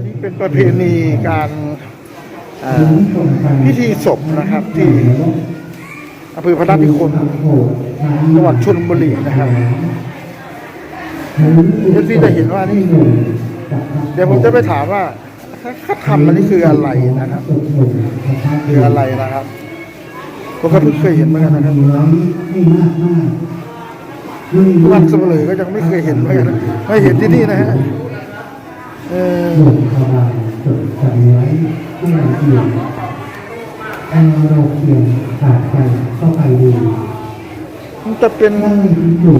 นี่เป็นประเพณีการพิธีศพนะครับที่อำเภอพนัสนิคมจังหวัดชลบุรีนะครับเอฟซีจะเห็นว่านี่ เดี๋ยวผมจะไปถามว่าเขาทำอันนี้คืออะไรนะครับ คืออะไรนะครับผมก็เพิ่งเคยเห็นเหมือนกันนะครับวันสมเลยก็ยังไม่เคยเห็นเหมือนกันไม่เห็นที่นี่นะฮะ เออเอาเราเขียนขาดไปเข้าไปดูมันจะเป็นนั่งอยู่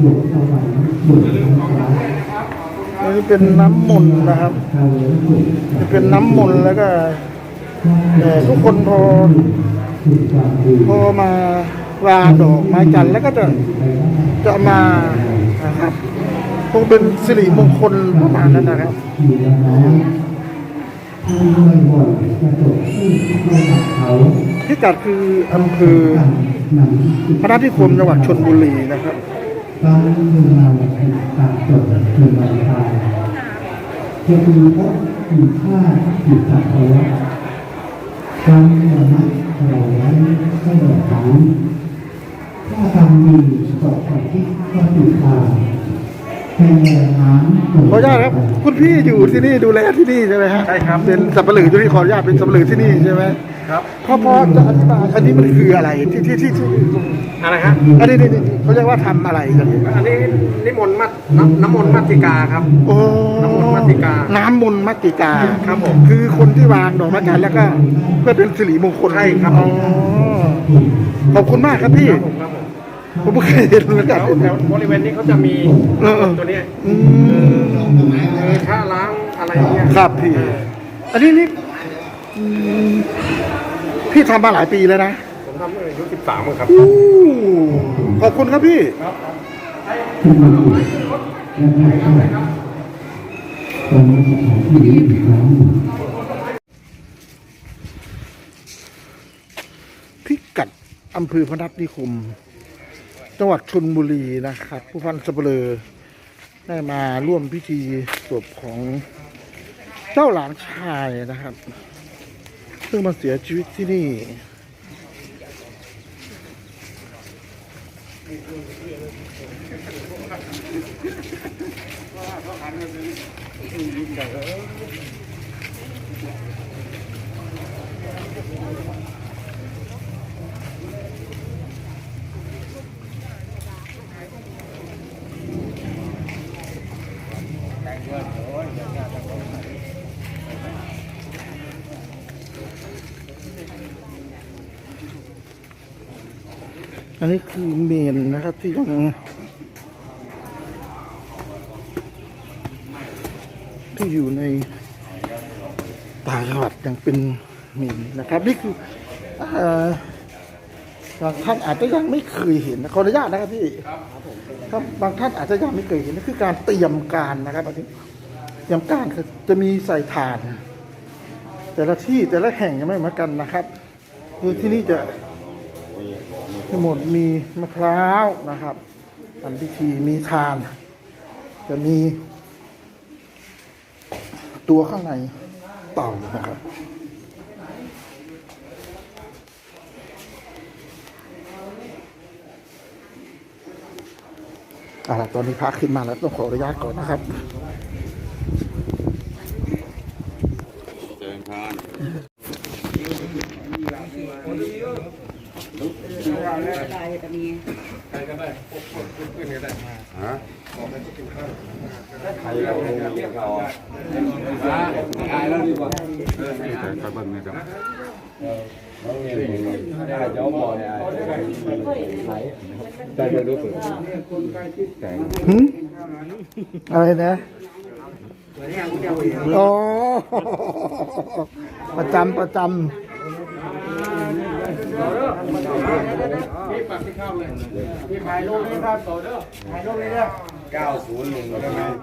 หยุดเอาไว้หยุดเอาไว้อันนี้เป็นน้ำมนต์นะครับ จะเป็นน้ำมนต์แล้วก็แต่ทุกคนพอพอมาวางดอกไม้จันทร์แล้วก็จะจะมานะครับ คงเป็นสิริมงคลประมาณนั้นนะครับขี่จัดเขาพิกัดคืออำเภอพระนัสนิคมจังหวัดชนบุรีนะครับตอนเมืองเราตัดจดเมืองเราตายเพื่อมีพบมีค่ามีสัตว์เอาไว้การเมืองนั้นเราไว้ก็เดือดร้อนถ้าทำดีตกไปที่ก็ติดตาม ขออนุญาตครับ คุณพี่อยู่ที่นี่ดูแลที่นี่ใช่ไหมฮะใช่ครับเป็นสับปะเหร่ออยู่ที่ขออนุญาตเป็นสับปะเหร่อที่นี่ใช่ไหมครับพ่อพ่อจะอธิบายอันนี้มันคืออะไรที่ที่ที่ที่อะไรฮะอันนี้นี่นี่เขาเรียกว่าทำอะไรกันเนี่ยอันนี้นิมนต์มัดน้ำน้ำมนต์มัตติกาครับโอ้น้ำมนต์มัตติกา น้ำมนต์มัตติกาครับผมคือคนที่วางดอกไม้จันทร์แล้วก็ เพื่อเป็นสิริมงคลใช่ครับอ๋อขอบคุณมากครับพี่ครับ ผมครับผมผมไม่เคยเห็นเหมือนแถกัน วแถวบริเวณนี้เขาจะมีเออเออ ตัวเนี้ยอืมมือท่าล้างอะไรเงี้ยครับพี่ เอออันนี้นี่อืมพี่ทำมาหลายปีแล้วนะผมทำเมื่ออายุสิบสามครับ อู้ขอบคุณครับพี่ตอนนี้สถานที่นี้อีกครั้งพิกัดอำเภอพนัสนิคม จังหวัดชนบุรีนะครับ ผู้พันสเปเลอได้มาร่วมพิธีศพของเจ้าหลานชายนะครับ ซึ่งมาเสียชีวิตที่นี่ อันนี้คือเมนนะครับที่ยังที่อยู่ในต่างจังหวัดยังเป็นเมนนะครับ นี่คืออ บางท่านอาจจะยังไม่เคยเห็นนะขออนุญาตนะครับพี่ครับบางท่านอาจจะยังไม่เคยเห็นนั่นคือการเตรียมการนะครับอันนี้เตรียมการคือจะมีใส่ถ่าน แต่ละที่แต่ละแห่งยังไม่เหมือนกันนะครับคือที่นี่จะทั้งหมดมีมะพร้าวนะครับทำพิธีมีทาน จะมีตัวข้างในเต่านะครับ อาล่ะตอนนี้พระขึ้นมาแล้วต้องขออนุญาตก่อนนะครับ หืมอะไรนะอ๋อประจำประจำ พี่ปักที่เข้าเลยพี่ถ่ายรูปนี่ครับโตเด้อถ่ายรูปนี่เด้อ901ใช่ไหม